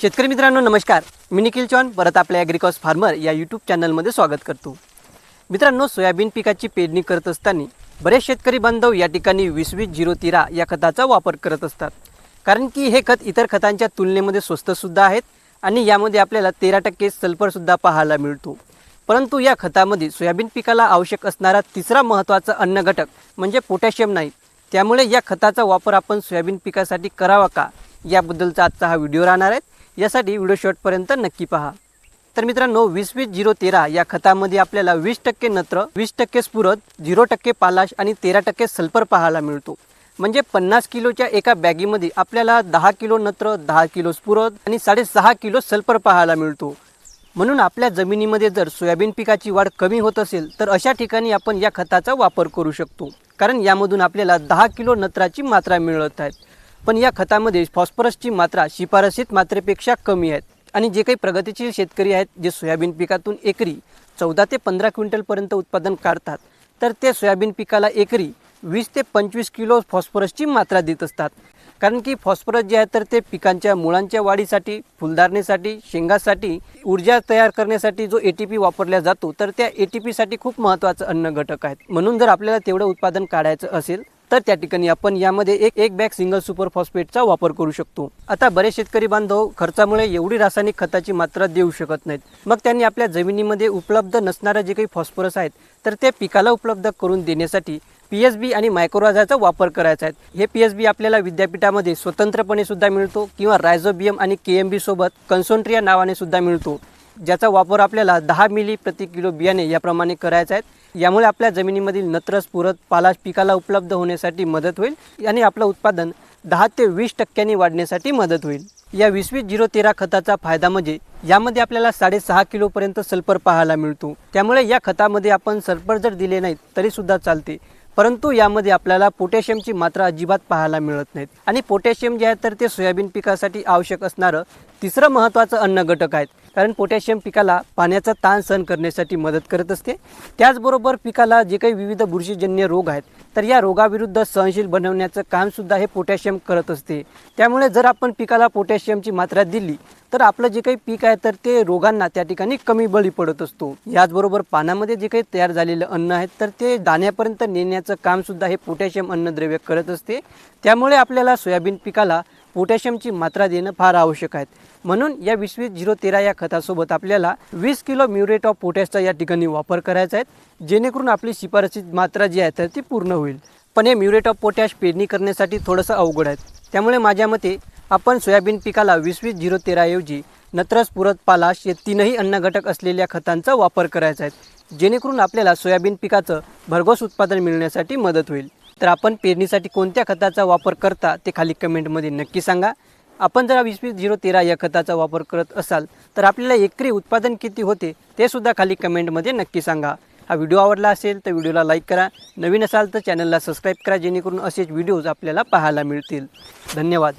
शेतकरी मित्रांनो नमस्कार. मी निखिल चौहान परत आपल्या ॲग्रिकॉस फार्मर या यूट्यूब चॅनलमध्ये स्वागत करतो. मित्रांनो सोयाबीन पिकाची पेरणी करत असताना बरेच शेतकरी बांधव या ठिकाणी वीस वीस झिरो तेरा या खताचा वापर करत असतात. कारण की हे खत इतर खतांच्या तुलनेमध्ये स्वस्तसुद्धा आहेत आणि यामध्ये आपल्याला तेरा टक्के सल्फरसुद्धा पाहायला मिळतो. परंतु या खतामध्ये सोयाबीन पिकाला आवश्यक असणारा तिसरा महत्त्वाचा अन्न घटक म्हणजे पोटॅशियम नाही. त्यामुळे या खताचा वापर आपण सोयाबीन पिकासाठी करावा का? याबद्दलचा आजचा हा व्हिडिओ राहणार आहे. यासाठी व्हिडिओ शॉर्टपर्यंत नक्की पहा. तर मित्रांनो वीस वीस झिरो तेरा या खतामध्ये आपल्याला वीस टक्के नत्र वीस टक्के स्फुरद झिरो टक्के पालाश आणि तेरा टक्के सल्फर पाहायला मिळतो. म्हणजे पन्नास किलोच्या एका बॅगीमध्ये आपल्याला दहा किलो नत्र दहा किलो स्फुरद आणि साडेसहा किलो सल्फर पाहायला मिळतो. म्हणून आपल्या जमिनीमध्ये जर सोयाबीन पिकाची वाढ कमी होत असेल तर अशा ठिकाणी आपण या खताचा वापर करू शकतो. कारण यामधून आपल्याला दहा किलो नत्राची मात्रा मिळत आहेत पण या खतामध्ये फॉस्फरसची मात्रा शिफारसीत मात्रेपेक्षा कमी आहेत. आणि जे काही प्रगतीशील शेतकरी आहेत जे सोयाबीन पिकातून एकरी चौदा ते पंधरा क्विंटलपर्यंत उत्पादन काढतात तर ते सोयाबीन पिकाला एकरी वीस ते पंचवीस किलो फॉस्फरसची मात्रा देत असतात. कारण की फॉस्फरस जे आहे तर ते पिकांच्या मुळांच्या वाढीसाठी फुलधारणेसाठी शेंगासाठी ऊर्जा तयार करण्यासाठी जो ए टी पी वापरला जातो तर त्या ए टी पीसाठी खूप महत्त्वाचं अन्न घटक आहेत. म्हणून जर आपल्याला तेवढं उत्पादन काढायचं असेल तर त्या ठिकाणी आपण यामध्ये एक एक बॅग सिंगल सुपर फॉस्फेटचा वापर करू शकतो. आता बरेच शेतकरी बांधव खर्चामुळे एवढी रासायनिक खताची मात्रा देऊ शकत नाहीत. मग त्यांनी आपल्या जमिनीमध्ये उपलब्ध नसणारं जे काही फॉस्फरस आहेत तर ते पिकाला उपलब्ध करून देण्यासाठी पी एस बी आणि मायक्रोराजाचा वापर करायचा आहे. हे पी एस बी आपल्याला विद्यापीठामध्ये स्वतंत्रपणे सुद्धा मिळतो किंवा रायझोबियम आणि के एम बी सोबत कन्सोन्ट्रिया नावाने सुद्धा मिळतो. ज्याचा वापर आपल्याला दहा मिली प्रति किलो बियाणे याप्रमाणे करायचा आहे यामुळे आपल्या जमिनीमधील नत्र पुरत पालाश पिकाला उपलब्ध होण्यासाठी मदत होईल आणि आपलं उत्पादन दहा ते वीस टक्क्यांनी वाढण्यासाठी मदत होईल. या वीस वीस झिरो तेरा खताचा फायदा म्हणजे यामध्ये आपल्याला साडेसहा किलोपर्यंत सल्फर पाहायला मिळतो. त्यामुळे या खतामध्ये आपण सल्फर जर दिले नाहीत तरीसुद्धा चालते. परंतु यामध्ये आपल्याला पोटॅशियमची मात्रा अजिबात पाहायला मिळत नाहीत. आणि पोटॅशियम जे आहे तर ते सोयाबीन पिकासाठी आवश्यक असणारं तिसरं महत्त्वाचं अन्न घटक आहेत. कारण पोटॅशियम पिकाला पाण्याचा ताण सहन करण्यासाठी मदत करत असते. त्याचबरोबर पिकाला जे काही विविध बुरशीजन्य रोग आहेत तर या रोगाविरुद्ध सहनशील बनवण्याचं कामसुद्धा हे पोटॅशियम करत असते. त्यामुळे जर आपण पिकाला पोटॅशियमची मात्रा दिली तर आपलं जे काही पीक आहे तर ते रोगांना त्या ठिकाणी कमी बळी पडत असतो. याचबरोबर पानामध्ये जे काही तयार झालेलं अन्न आहे तर ते दाण्यापर्यंत नेण्याचं कामसुद्धा हे पोटॅशियम अन्नद्रव्य करत असते. त्यामुळे आपल्याला सोयाबीन पिकाला पोटॅशियमची मात्रा देणं फार आवश्यक आहे. म्हणून या वीस वीस झिरो तेरा या खतासोबत आपल्याला वीस किलो म्युरेट ऑफ पोटॅशचा या ठिकाणी वापर करायचा आहे. जेणेकरून आपली शिफारसी मात्रा जी आहे तर ती पूर्ण होईल. पण हे म्युरेट ऑफ पोटॅश पेरणी करण्यासाठी थोडंसं अवघड आहे. त्यामुळे माझ्या मते आपण सोयाबीन पिकाला वीस वीस झिरो तेराऐवजी नत्रस पुरत पालाश हे तीनही अन्न घटक असलेल्या खतांचा वापर करायचा आहे. जेणेकरून आपल्याला सोयाबीन पिकाचं भरघोस उत्पादन मिळण्यासाठी मदत होईल. तर आपण पेरणीसाठी कोणत्या खताचा वापर करता ते खाली कमेंटमध्ये नक्की सांगा. आपण जर वीस वीस झिरो तेरा या खताचा वापर करत असाल तर आपल्याला एकरी उत्पादन किती होते ते सुद्धा खाली कमेंटमध्ये नक्की सांगा. हा व्हिडिओ आवडला असेल तर व्हिडिओला लाईक करा. नवीन असाल तर चॅनलला सबस्क्राईब करा जेणेकरून असेच व्हिडिओज आपल्याला पाहायला मिळतील. धन्यवाद.